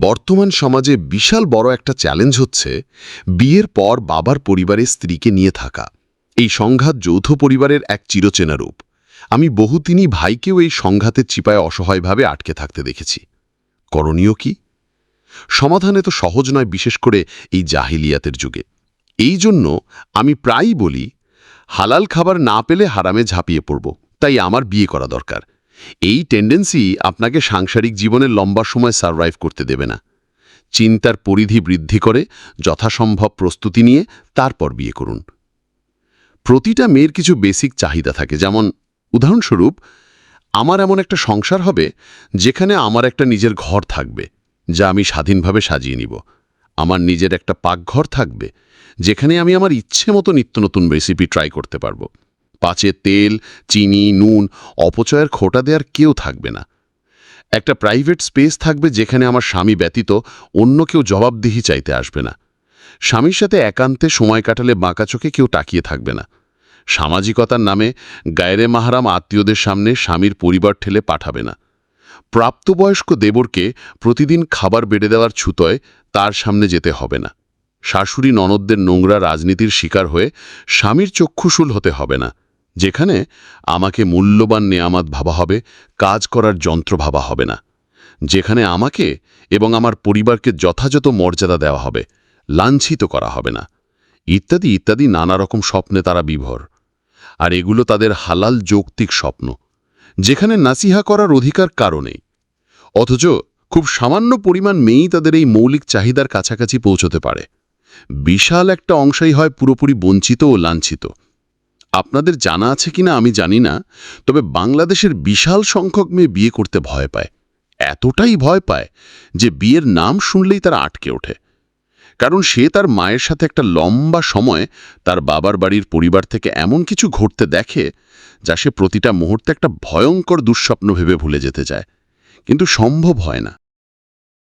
বর্তমান সমাজে বিশাল বড় একটা চ্যালেঞ্জ হচ্ছে বিয়ের পর বাবার পরিবারের স্ত্রীকে নিয়ে থাকা। এই সংঘাত যৌথ পরিবারের এক চিরচেনা রূপ। আমি বহুদিনই ভাইকেও এই সংঘাতের চিপায় অসহায়ভাবে আটকে থাকতে দেখেছি। করণীয় কি? সমাধানে তো সহজ নয় বিশেষ করে এই জাহিলিয়াতের যুগে। এই জন্য আমি প্রায়ই বলি, হালাল খাবার না পেলে হারামে ঝাঁপিয়ে পড়ব। তাই আমার বিয়ে করা দরকার। এই টেন্ডেন্সি আপনাকে সাংসারিক জীবনের লম্বা সময় সারভাইভ করতে দেবে না। চিন্তার পরিধি বৃদ্ধি করে, যথাসম্ভব প্রস্তুতি নিয়ে তারপর বিয়ে করুন। প্রতিটা মেয়ের কিছু বেসিক চাহিদা থাকে, যেমন উদাহরণস্বরূপ, আমার এমন একটা সংসার হবে যেখানে আমার একটা নিজের ঘর থাকবে, যা আমি স্বাধীনভাবে সাজিয়ে নিব। আমার নিজের একটা পাকঘর থাকবে, যেখানে আমি আমার ইচ্ছে মতো নিত্য নতুন রেসিপি ট্রাই করতে পারব। পাচে তেল, চিনি, নুন, অপচয়ের খোটা দেওয়ার কেউ থাকবে না। একটা প্রাইভেট স্পেস থাকবে যেখানে আমার স্বামী ব্যতীত অন্য কেউ জবাবদিহি চাইতে আসবে না। স্বামীর সাথে একান্তে সময় কাটালে বাঁকা চোখে কেউ তাকিয়ে থাকবে না। সামাজিকতার নামে গায়রে মাহারাম আত্মীয়দের সামনে স্বামীর পরিবার ঠেলে পাঠাবে না। প্রাপ্তবয়স্ক দেবরকে প্রতিদিন খাবার বেড়ে দেওয়ার ছুতোয় তার সামনে যেতে হবে না। শাশুড়ি ননদদের নোংরা রাজনীতির শিকার হয়ে স্বামীর চক্ষুশুল হতে হবে না। যেখানে আমাকে মূল্যবান নেয়ামাত ভাবা হবে, কাজ করার যন্ত্র ভাবা হবে না। যেখানে আমাকে এবং আমার পরিবারকে যথাযথ মর্যাদা দেওয়া হবে, লাঞ্ছিত করা হবে না। ইত্যাদি ইত্যাদি নানা রকম স্বপ্নে তারা বিভর। আর এগুলো তাদের হালাল যৌক্তিক স্বপ্ন, যেখানে নাসিহা করার অধিকার কারণেই অথচ খুব সামান্য পরিমাণ মেয়েই তাদের এই মৌলিক চাহিদার কাছাকাছি পৌঁছতে পারে। বিশাল একটা অংশই হয় পুরোপুরি বঞ্চিত ও লাঞ্ছিত। আপনাদের জানা আছে কিনা আমি জানি না, তবে বাংলাদেশের বিশাল সংখ্যক মেয়ে বিয়ে করতে ভয় পায়, এতটাই ভয় পায় যে বিয়ের নাম শুনলেই তারা আটকে ওঠে। কারণ সে তার মায়ের সাথে একটা লম্বা সময় তার বাবার বাড়ির পরিবার থেকে এমন কিছু ঘটতে দেখে যা সে প্রতিটা মুহূর্তে একটা ভয়ঙ্কর দুঃস্বপ্ন ভেবে ভুলে যেতে চায়। কিন্তু সম্ভব হয় না।